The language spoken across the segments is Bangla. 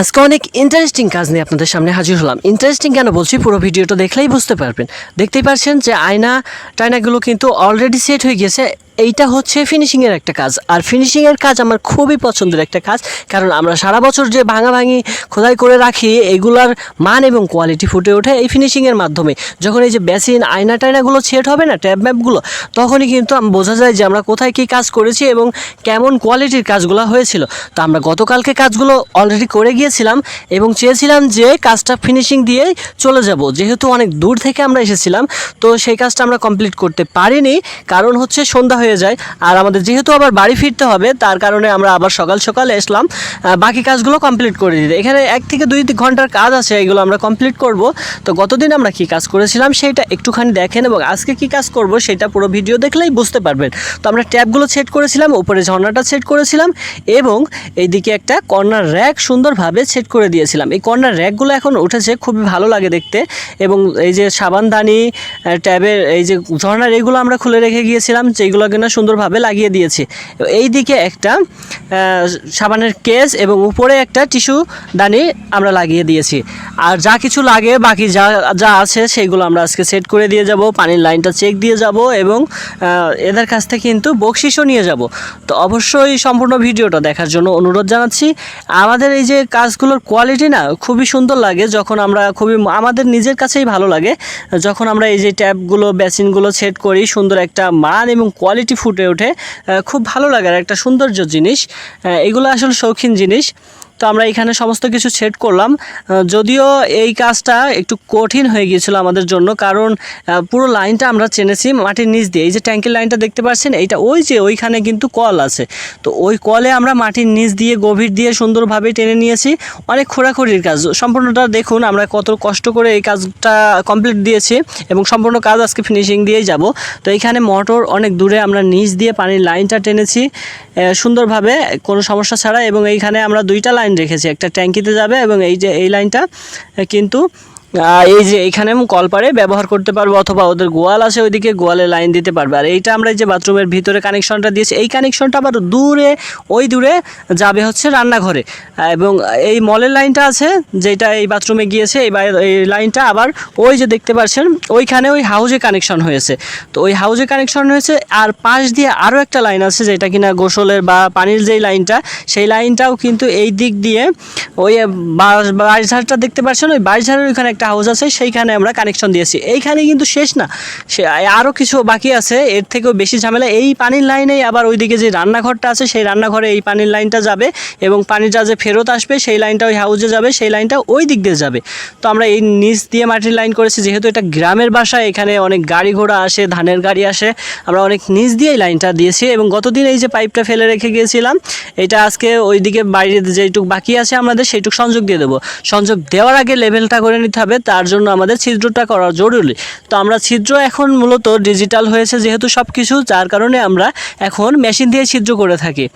আজকে অনেক ইন্টারেস্টিং কাজ নিয়ে আপনাদের সামনে হাজির হলাম। ইন্টারেস্টিং কেন বলছি? পুরো ভিডিওটা দেখলেই বুঝতে পারবেন। দেখতেই পারছেন যে আয়না, টায়নাগুলো কিন্তু অলরেডি সেট হয়ে গেছে এইটা হচ্ছে ফিনিশিংয়ের একটা কাজ। আর ফিনিশিংয়ের কাজ আমার খুবই পছন্দের একটা কাজ, কারণ আমরা সারা বছর যে ভাঙাভাঙি খোদাই করে রাখি, এগুলার মান এবং কোয়ালিটি ফুটে ওঠে এই ফিনিশিংয়ের মাধ্যমে। যখন এই যে বেসিন আয়না টায়নাগুলো সেট হবে না ট্যাব ম্যাপগুলো, তখনই কিন্তু বোঝা যায় যে আমরা কোথায় কী কাজ করেছি এবং কেমন কোয়ালিটির কাজগুলো হয়েছিল। তো আমরা গতকালকে কাজগুলো অলরেডি করে গিয়েছিলাম এবং চেয়েছিলাম যে কাজটা ফিনিশিং দিয়ে চলে যাব। যেহেতু অনেক দূর থেকে আমরা এসেছিলাম, তো সেই কাজটা আমরা কমপ্লিট করতে পারিনি। কারণ হচ্ছে সন্ধ্যা হয়ে যায়। আর আমাদের যেহেতু আবার বাড়ি ফিরতে হবে, তার কারণে আমরা আবার সকাল সকাল এসলাম বাকি কাজগুলো কমপ্লিট করে দিতে। এখানে এক থেকে দুই ঘণ্টার কাজ আছে, এগুলো আমরা কমপ্লিট করব। তো গতদিন আমরা কি কাজ করেছিলাম সেটা একটুখানি দেখেন এবং আজকে কি কাজ করব সেটা পুরো ভিডিও দেখলেই বুঝতে পারবেন। তো আমরা ট্যাবগুলো সেট করেছিলাম, উপরে ঝর্ণাটা সেট করেছিলাম এবং এইদিকে একটা কর্নার র্যাক সুন্দরভাবে সেট করে দিয়েছিলাম। এই কর্নার র্যাকগুলো এখন উঠেছে, খুবই ভালো লাগে দেখতে এবং এই যে সাবানদানি ট্যাবের এই যে ঝর্ণার এইগুলো আমরা খুলে রেখে গিয়েছিলাম যেগুলো কিনা সুন্দরভাবে লাগিয়ে দিয়েছি। এই দিকে একটা সাবানের কেস এবং উপরে একটা টিস্যু দানি আমরা লাগিয়ে দিয়েছি। আর যা কিছু লাগে, বাকি যা যা আছে সেইগুলো আমরা আজকে সেট করে দিয়ে যাব, পানির লাইনটা চেক দিয়ে যাব এবং এদের কাছ থেকে কিন্তু বকশিসও নিয়ে যাব। তো অবশ্যই সম্পূর্ণ ভিডিওটা দেখার জন্য অনুরোধ জানাচ্ছি। আমাদের এই যে কাজগুলোর কোয়ালিটি না, খুবই সুন্দর লাগে যখন আমরা খুবই, আমাদের নিজের কাছেই ভালো লাগে। যখন আমরা এই যে ট্যাপগুলো বেসিনগুলো সেট করি, সুন্দর একটা মান এবং কোয়ালিটি ফুটে ওঠে খুব ভালো লাগার একটা সৌন্দর্য জিনিস। এগুলো আসলে শৌখিন জিনিস। তো আমরা এখানে সমস্ত কিছু সেট করলাম। যদিও এই কাজটা একটু কঠিন হয়ে গিয়েছিল আমাদের জন্য, কারণ পুরো লাইনটা আমরা চেনেছি মাটির নিচ দিয়ে। এই যে ট্যাঙ্কের লাইনটা দেখতে পাচ্ছেন, এইটা ওই যে ওইখানে কিন্তু কল আছে। তো ওই কলে আমরা মাটির নিচ দিয়ে গভীর দিয়ে সুন্দরভাবে টেনে নিয়েছি। অনেক খোঁড়াখুড়ির কাজ। সম্পূর্ণটা দেখুন, আমরা কত কষ্ট করে এই কাজটা কমপ্লিট দিয়েছি এবং সম্পূর্ণ কাজ আজকে ফিনিশিং দিয়েই যাব। তো এইখানে মোটর অনেক দূরে আমরা নিচ দিয়ে পানির লাইনটা টেনেছি। সুন্দরভাবে কোনো সমস্যা ছাড়া এবং এইখানে আমরা দুইটা লাইন রেখেছি। একটা ট্যাঙ্কিতে যাবে এবং এই যে এই লাইনটা কিন্তু এই যে এইখানে কলপারে ব্যবহার করতে পারব অথবা ওদের গোয়াল আছে ওইদিকে গোয়ালে লাইন দিতে পারবে। আর এইটা আমরা এই যে বাথরুমের ভিতরে কানেকশনটা দিয়েছি, এই কানেকশনটা আবার দূরে, ওই দূরে যাবে হচ্ছে রান্নাঘরে। এবং এই মলের লাইনটা আছে, যেটা এই বাথরুমে গিয়েছে, এই এই লাইনটা আবার ওই যে দেখতে পাচ্ছেন ওইখানে ওই হাউজে কানেকশন হয়েছে। তো ওই হাউজে কানেকশন হয়েছে, আর পাশ দিয়ে আরও একটা লাইন আছে, যেটা কিনা গোসলের বা পানির যেই লাইনটা, সেই লাইনটাও কিন্তু এই দিক দিয়ে ওই বাঁশঝাড়টা দেখতে পাচ্ছেন ওই বাঁশঝাড়ের ওইখানে একটা হাউস আছে, সেইখানে আমরা কানেকশন দিয়েছি। এইখানে কিন্তু শেষ না। সে আরও কিছু বাকি আছে। এর থেকেও বেশি ঝামেলা। এই পানির লাইনেই আবার ওইদিকে যে রান্নাঘরটা আছে, সেই রান্নাঘরে এই পানির লাইনটা যাবে এবং পানিটা যে ফেরত আসবে, সেই লাইনটা ওই হাউসে যাবে, সেই লাইনটা ওই দিক দিয়ে যাবে। তো আমরা এই নিচ দিয়ে মাটির লাইন করেছি, যেহেতু এটা গ্রামের বাসা, এখানে অনেক গাড়ি ঘোড়া আসে, ধানের গাড়ি আসে, আমরা অনেক নিচ দিয়ে এই লাইনটা দিয়েছি এবং গতদিন এই যে পাইপটা ফেলে রেখে গিয়েছিলাম, এটা আজকে ওইদিকে বাইরে যেটুক বাকি আছে আমাদের, সেইটুক সংযোগ দিয়ে দেবো। সংযোগ দেওয়ার আগে লেভেলটা করে নিতে হবে। তার জন্য আমাদের ছিদ্রটা করা জরুরি। তো আমরা ছিদ্র এখন মূলত ডিজিটাল হয়েছে যেহেতু সব কিছু যার কারণে আমরা এখন মেশিন দিয়ে ছিদ্র করে থাকি।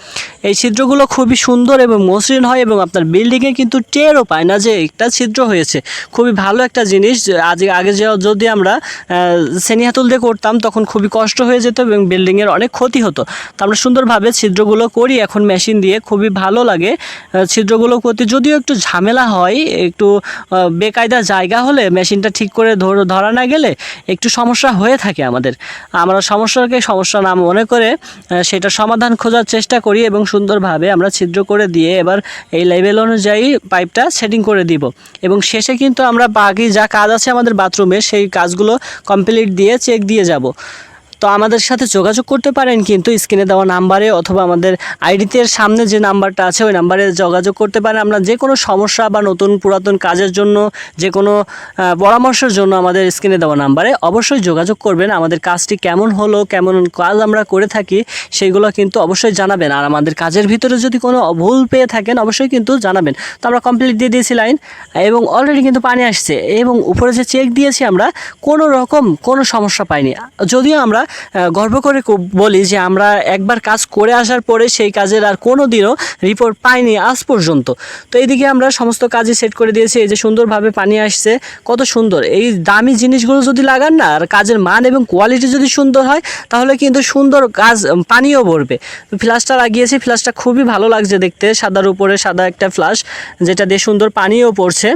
এই ছিদ্রগুলো খুবই সুন্দর এবং মসৃণ হয় এবং আপনার বিল্ডিংয়ে কিন্তু টেরও পায় না যে একটা ছিদ্র হয়েছে। খুবই ভালো একটা জিনিস আজ আগে যদি আমরা শ্রেণি হাতুল দিয়ে করতাম, তখন খুবই কষ্ট হয়ে যেত এবং বিল্ডিংয়ের অনেক ক্ষতি হতো। তো আমরা সুন্দরভাবে ছিদ্রগুলো করি, এখন মেশিন দিয়ে খুবই ভালো লাগে ছিদ্রগুলো করতে। যদিও একটু ঝামেলা হয়, একটু বেকায়দা জায়গা হলে মেশিনটা ঠিক করে ধরা না গেলে একটু সমস্যা হয়ে থাকে আমাদের। আমরা সমস্যাকে সমস্যা না মনে করে সেটা সমাধান খোঁজার চেষ্টা করি এবং সুন্দরভাবে আমরা ছিদ্র করে দিয়ে এবার এই লেভেল অনুযায়ী পাইপটা সেটিং করে দিব। এবং শেষে কিন্তু আমরা বাকি যা কাজ আছে আমাদের বাথরুমে সেই কাজগুলো কমপ্লিট দিয়ে চেক দিয়ে যাব। তো আমাদের সাথে যোগাযোগ করতে পারেন কিন্তু স্ক্রিনে দেওয়া নাম্বারে অথবা আমাদের আইডিতে সামনে যে নাম্বারটা আছে, ওই নাম্বারে যোগাযোগ করতে পারেন। আমরা যে কোনো সমস্যা বা নতুন পুরাতন কাজের জন্য, যে কোনো পরামর্শের জন্য আমাদের স্ক্রিনে দেওয়া নাম্বারে অবশ্যই যোগাযোগ করবেন। আমাদের কাজটি কেমন হলো, কেমন কাজ আমরা করে থাকি সেইগুলো কিন্তু অবশ্যই জানাবেন। আর আমাদের কাজের ভিতরে যদি কোনো ভুল পেয়ে থাকেন, অবশ্যই কিন্তু জানাবেন। তো আমরা কমপ্লিট দিয়ে দিয়েছি লাইন এবং অলরেডি কিন্তু পানি আসছে। এবং উপরে যে চেক দিয়েছি আমরা, কোনো রকম কোনো সমস্যা পাইনি। যদিও আমরা গর্ব করে বলি যে আমরা একবার কাজ করে আসার পরে সেই কাজের আর কোনো দিনও রিপোর্ট পাইনি আজ পর্যন্ত। তো এইদিকে আমরা সমস্ত কাজই সেট করে দিয়েছি। এই যে সুন্দরভাবে পানি আসছে, কত সুন্দর। এই দামি জিনিসগুলো যদি লাগান না, আর কাজের মান এবং কোয়ালিটি যদি সুন্দর হয়, তাহলে কিন্তু সুন্দর কাজ পানিও ভরবে। তো ফ্লাশটা লাগিয়েছি ফ্লাশটা খুবই ভালো লাগছে দেখতে। সাদার উপরে সাদা একটা ফ্লাশ যেটা দিয়ে সুন্দর পানিও পড়ছে।